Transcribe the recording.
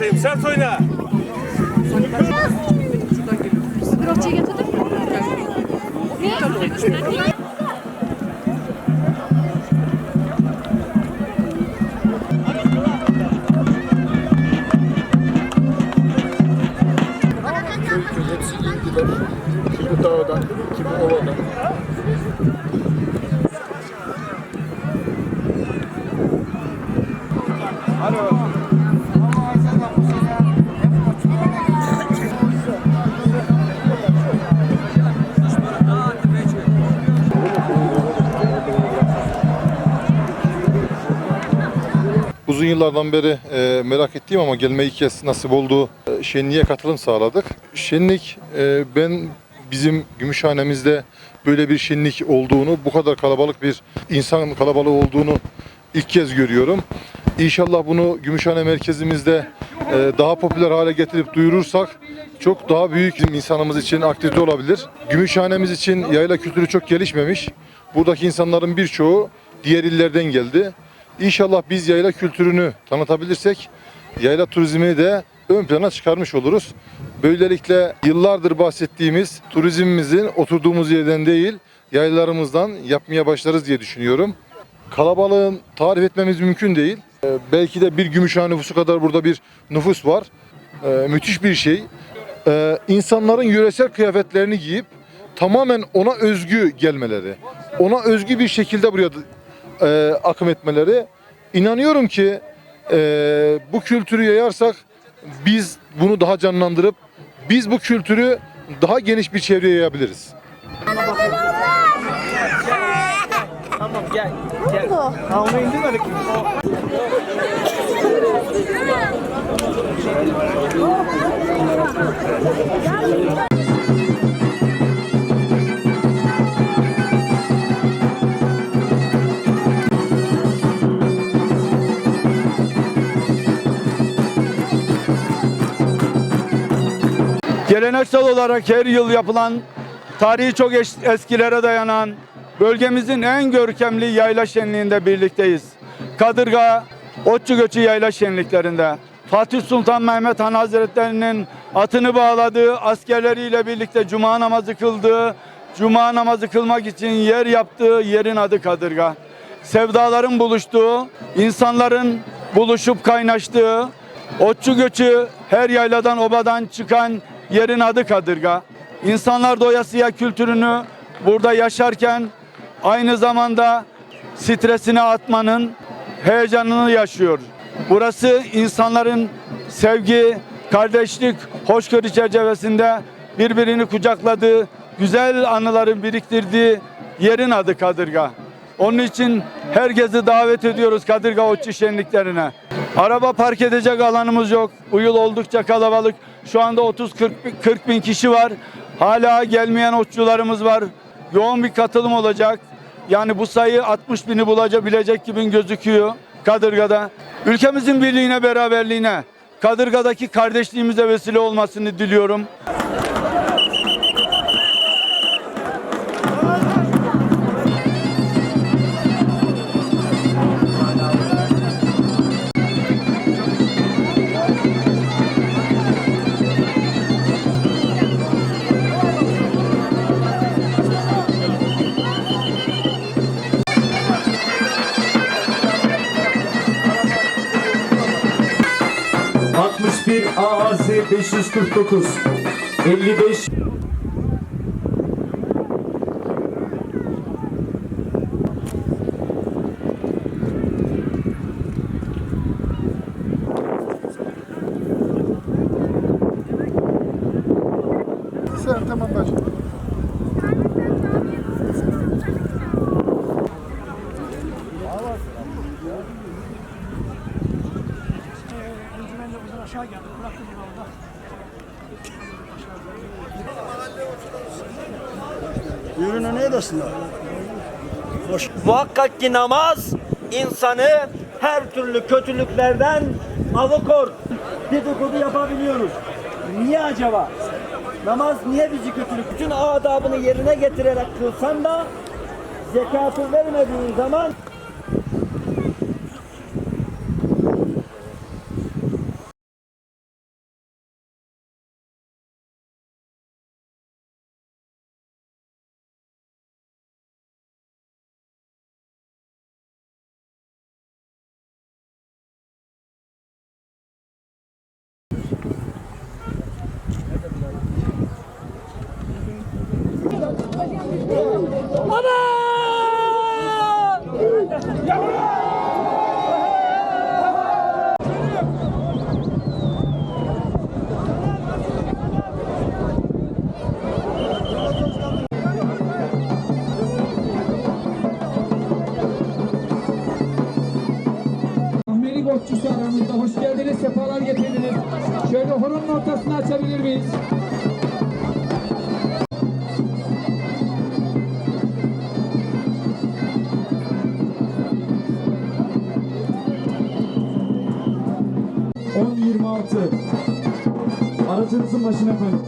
bakayım. Sert oyna. Kırıkçıya getirdin mi? Ne? köy köy hepsi ilgiler. Kimi dağdan, kimi ovadan. Uzun yıllardan beri e, merak ettiğim ama gelme ilk kez nasip olduğu e, şenliğe katılım sağladık. Şenlik e, ben bizim Gümüşhanemizde böyle bir şenlik olduğunu, bu kadar kalabalık bir insan kalabalığı olduğunu ilk kez görüyorum. İnşallah bunu Gümüşhane merkezimizde e, daha popüler hale getirip duyurursak çok daha büyük insanımız için aktivite olabilir. Gümüşhanemiz için yayla kültürü çok gelişmemiş. Buradaki insanların birçoğu diğer illerden geldi. İnşallah biz yayla kültürünü tanıtabilirsek yayla turizmini de ön plana çıkarmış oluruz. Böylelikle yıllardır bahsettiğimiz turizmimizin oturduğumuz yerden değil yaylalarımızdan yapmaya başlarız diye düşünüyorum. Kalabalığın tarif etmemiz mümkün değil. Ee, belki de bir Gümüşhane nüfusu kadar burada bir nüfus var. Ee, müthiş bir şey. Ee, insanların yöresel kıyafetlerini giyip tamamen ona özgü gelmeleri, ona özgü bir şekilde buraya e, akım etmeleri. İnanıyorum ki e, bu kültürü yayarsak biz bunu daha canlandırıp biz bu kültürü daha geniş bir çevreye yayabiliriz. Geleneksel olarak her yıl yapılan, tarihi çok eskilere dayanan, bölgemizin en görkemli yayla şenliğinde birlikteyiz. Kadırga, Otçu Göçü yayla şenliklerinde. Fatih Sultan Mehmet Han Hazretleri'nin atını bağladığı, askerleriyle birlikte cuma namazı kıldığı, cuma namazı kılmak için yer yaptığı yerin adı Kadırga. Sevdaların buluştuğu, insanların buluşup kaynaştığı, Otçu göçü her yayladan obadan çıkan yerin adı Kadırga. İnsanlar doyasıya kültürünü burada yaşarken aynı zamanda stresini atmanın heyecanını yaşıyor. Burası insanların sevgi, kardeşlik, hoşgörü çerçevesinde birbirini kucakladığı, güzel anıların biriktirdiği yerin adı Kadırga. Onun için herkesi davet ediyoruz Kadırga Otçu şenliklerine. Araba park edecek alanımız yok. Bu yıl oldukça kalabalık. Şu anda 30-40 40 bin kişi var. Hala gelmeyen otçularımız var. Yoğun bir katılım olacak. Yani bu sayı 60 bini bulabilecek gibi gözüküyor Kadırga'da. Ülkemizin birliğine, beraberliğine, Kadırga'daki kardeşliğimize vesile olmasını diliyorum. AAZ 549 55 Sen tamam bacım. Yürüne ne edesinler? Muhakkak ki namaz insanı her türlü kötülüklerden alıkor. Dedikodu yapabiliyoruz. Niye acaba? Namaz niye bizi kötülük? Bütün adabını yerine getirerek kılsan da zekatı vermediğin zaman Ahmeri Botçusu aramızda. Hoş geldiniz, sefalar getirdiniz. Şöyle horonun ortasını bitti. Aracınızın başına koyun.